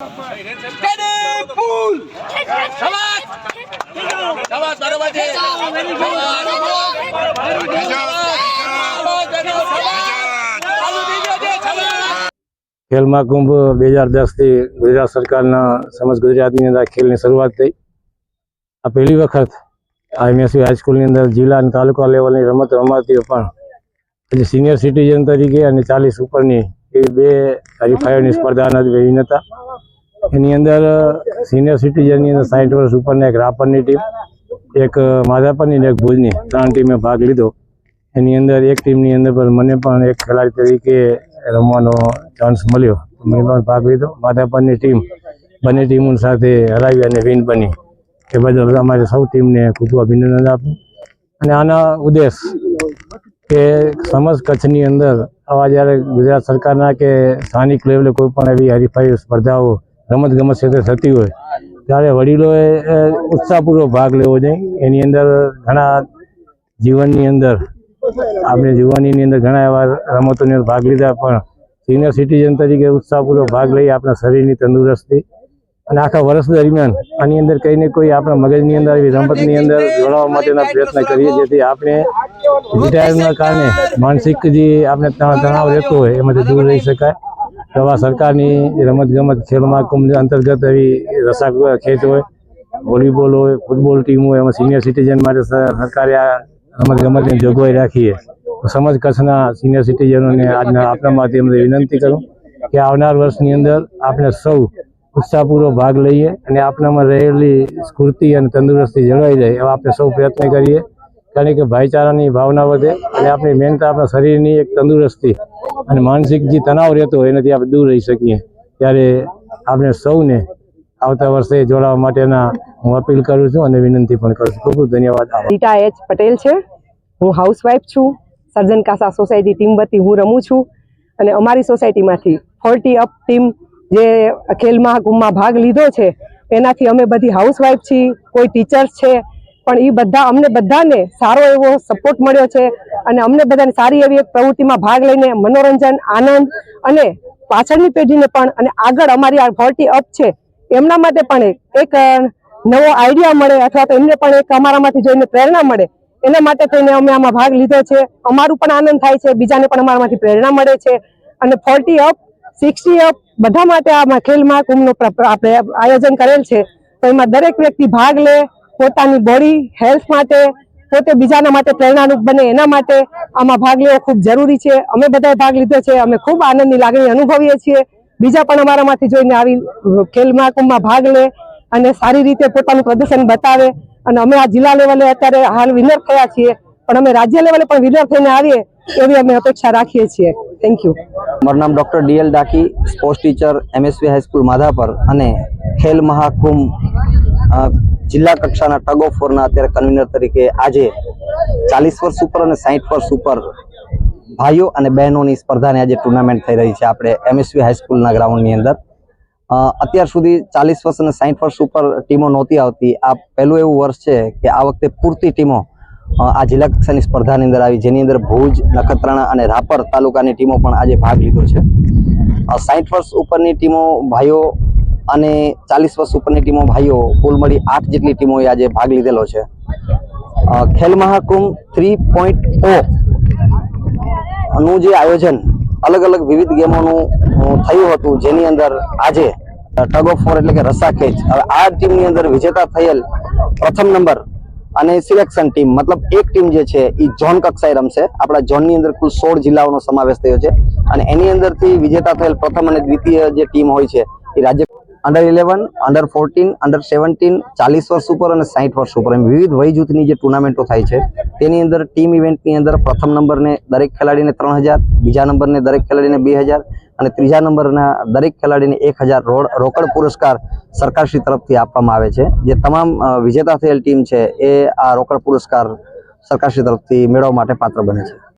કેને ફૂલ શાબાશ શાબાશ બરોબર છે શાબાશ. શાબાશ, બેનો, શાબાશ. ચાલુ થઈ ગયો છે, શાબાશ. ખેલ મહાકુંભ બે હજાર દસથી ગુજરાત સરકારના સમસ્ત ગુજરાતની અંદર આ ખેલની શરૂઆત થઈ આ પહેલી વખત આ એમએસવી હાઈસ્કૂલની અંદર જિલ્લા અને તાલુકા લેવલની રમત રમાતી પણ પછી સિનિયર સિટીઝન તરીકે અને ચાલીસ ઉપરની એવી બે હરીફાઈઓની સ્પર્ધાના વિહીન હતા. એની અંદર સિનિયર સિટીઝનની અંદર સાઠ વર્ષ ઉપરની એક રાપરની ટીમ એક માધાપરની એક ભુજની, ત્રણ ટીમે ભાગ લીધો. એની અંદર એક ટીમની અંદર પણ મને પણ એક ખેલાડી તરીકે રમવાનો ચાન્સ મળ્યો. મેં પણ ભાગ લીધો. માધાપરની ટીમ બંને ટીમો સાથે હરાવી અને વિન બની. એ બદલ અમારે સૌ ટીમને ખૂબ અભિનંદન આપું. અને આના ઉદ્દેશ કે સમસ્ત કચ્છની અંદર આવા જ્યારે ગુજરાત સરકારના કે સ્થાનિક લેવલે કોઈ પણ એવી હરીફાઈ સ્પર્ધાઓ રમત ગમત ક્ષેત્રે થતી હોય, ત્યારે વડીલોએ ઉત્સાહપૂર્વક ભાગ લેવો જોઈએ. એની અંદર ઘણા જીવનની અંદર, આપણે જુવાનીની અંદર ઘણા એવા રમતોની અંદર ભાગ લીધા, પણ સિનિયર સિટીઝન તરીકે ઉત્સાહપૂર્વક ભાગ લઈ આપણા શરીરની તંદુરસ્તી અને આખા વર્ષ દરમિયાન આની અંદર કંઈ ને કોઈ આપણા મગજની અંદર એવી રમતની અંદર જોડાવા માટેના પ્રયત્ન કરીએ જેથી આપણે રિટાયરના કારણે માનસિક જે આપણે તણ- તણાવ રહેતો હોય એમાંથી દૂર રહી શકાય. તો આવા સરકારની રમત ગમત ખેલ મહાકુંભ અંતર્ગત એવી રસા ખેંચ હોય, વોલીબોલ હોય, ફૂટબોલ ટીમ હોય, એમાં સિનિયર સિટીઝન માટે સરકારે આ રમત ગમતની જોગવાઈ રાખી છે સમજ કચ્છના સિનિયર સિટીઝનોને આજના આપણા માધ્યમથી વિનંતી કરું કે આવનાર વર્ષની અંદર આપણે સૌ ઉત્સાહપૂર્વક ભાગ લઈએ અને આપણામાં રહેલી સ્ફૂર્તિ અને તંદુરસ્તી જળવાઈ જાય એવા આપણે સૌ પ્રયત્ન કરીએ. કારણ કે ભાઈચારાની ભાવના વધે અને આપણી મહેનત આપણા શરીરની એક તંદુરસ્તી અને માનસિક જે તણાવ રહેતો હોય એનાથી આપણે દૂર રહી શકીએ. ત્યારે આપણે સૌને આવતા વર્ષે જોડાવા માટેના હું અપીલ કરું છું અને વિનંતી પણ કરું છું. ખૂબ ખૂબ ધન્યવાદ. રીટા એચ પટેલ છે. હું હાઉસવાઈફ છું. સર્જન કાસા સોસાયટી ટીમ વતી હું રમું છું. અને અમારી સોસાયટીમાંથી ફોર્ટી અપ ટીમ જે ખેલ મહાકુંભમાં ભાગ લીધો છે, એનાથી અમે બધી હાઉસવાઈફ છીએ, કોઈ ટીચર્સ છે, પણ એ બધા અમને બધાને સારો એવો સપોર્ટ મળ્યો છે અને અમને બધાને સારી એવી એક પ્રવૃત્તિમાં ભાગ લઈને મનોરંજન, આનંદ અને પાછળની પેઢીને પણ અને આગળ અમારી આ ફોર્ટી અપ છે, એમના માટે પણ એક નવો આઈડિયા મળે અથવા તો એમને પણ એક અમારામાંથી જોઈને પ્રેરણા મળે, એના માટે થઈને અમે આમાં ભાગ લીધો છે, અમારું પણ આનંદ થાય છે, બીજાને પણ અમારામાંથી પ્રેરણા મળે છે અને ફોર્ટી અપ સિક્સટી અપ બધા માટે આમાં ખેલ મહાકુંભનું આપણે આયોજન કરેલ છે. તો એમાં દરેક વ્યક્તિ ભાગ લે, પોતાની બોડી હેલ્થ માટે, પોતે બીજાના માટે પ્રેરણારૂપ બને એના માટે આમાં ભાગ લેવો ખૂબ જરૂરી છે. અમે બધાએ ભાગ લીધો છે. અમે ખૂબ આનંદની લાગણી અનુભવીએ છીએ. બીજા પણ અમારામાંથી જોઈને આવી ખેલ મહાકુંભમાં ભાગ લે અને સારી રીતે પોતાનું પ્રદર્શન બતાવે. અને અમે આ જિલ્લા લેવલે અત્યારે હાલ વિનર થયા છીએ. પણ અમે રાજ્ય લેવલે પણ વિનર થઈને આવીએ એવી અમે અપેક્ષા રાખીએ છીએ. થેન્ક યુ મારું નામ doctor D L Daki, sports teacher, M S V high school Madhapar અને ખેલ મહાકુંભ જિલ્લા કક્ષાના ટગ ઓફ વોરના અત્યારે કન્વીનર તરીકે આજે ચાલીસ વર્ષ ઉપર અને સાહીઠ વર્ષ ઉપર ભાઈઓ અને બહેનોની સ્પર્ધાની આજે ટુર્નામેન્ટ થઈ રહી છે આપણે એમએસવી હાઈસ્કૂલના ગ્રાઉન્ડની અંદર. અત્યાર સુધી ચાલીસ વર્ષ અને સાહીઠ વર્ષ ઉપર ટીમો નહોતી આવતી. આ પહેલું એવું વર્ષ છે કે આ વખતે પૂરતી ટીમો આ જિલ્લા કક્ષાની સ્પર્ધાની અંદર આવી, જેની અંદર ભુજ, નખત્રાણા અને રાપર તાલુકાની ટીમો પણ આજે ભાગ લીધો છે. સાઠ વર્ષ ઉપરની ટીમો ભાઈઓ અને ચાલીસ વર્ષ ઉપરની ટીમો ભાઈઓ કુલ મળી આઠ જેટલી ટીમોએ આજે ભાગ લીધેલો છે. ખેલ મહાકુંભ થ્રી પોઈન્ટ ઓ નું જે આયોજન અલગ અલગ વિવિધ ગેમોનું થયું હતું, જેની અંદર આજે ટગ ઓફ ફોર એટલે કે રસ્સા ખેંચ હવે આ ટીમની અંદર વિજેતા થયેલ પ્રથમ નંબર અને સિલેક્શન ટીમ મતલબ એક ટીમ જે છે એ ઝોન કક્ષાએ રમશે. આપણા ઝોનની અંદર કુલ સોળ જિલ્લાઓનો સમાવેશ થયો છે. અને એની અંદરથી વિજેતા થયેલ પ્રથમ અને દ્વિતીય જે ટીમ હોય છે એ રાજ્ય under eleven under fourteen under seventeen ચાલીસ વર્ષ ઉપર અને સાઠ વર્ષ ઉપર. એમ વિવિધ વય જૂથની જે ટુર્નામેન્ટો થાય છે, તેની અંદર ટીમ ઇવેન્ટની અંદર પ્રથમ નંબરને દરેક ખેલાડીને ત્રણ હજાર, બીજા નંબરને દરેક ખેલાડીને બે હજાર અને ત્રીજા નંબરના દરેક ખેલાડીને એક હજાર રોકડ પુરસ્કાર સરકારશ્રી તરફથી આપવામાં આવે છે. જે તમામ વિજેતા થયેલ ટીમ છે એ આ રોકડ પુરસ્કાર સરકારશ્રી તરફથી મેળવવા માટે પાત્ર બને છે.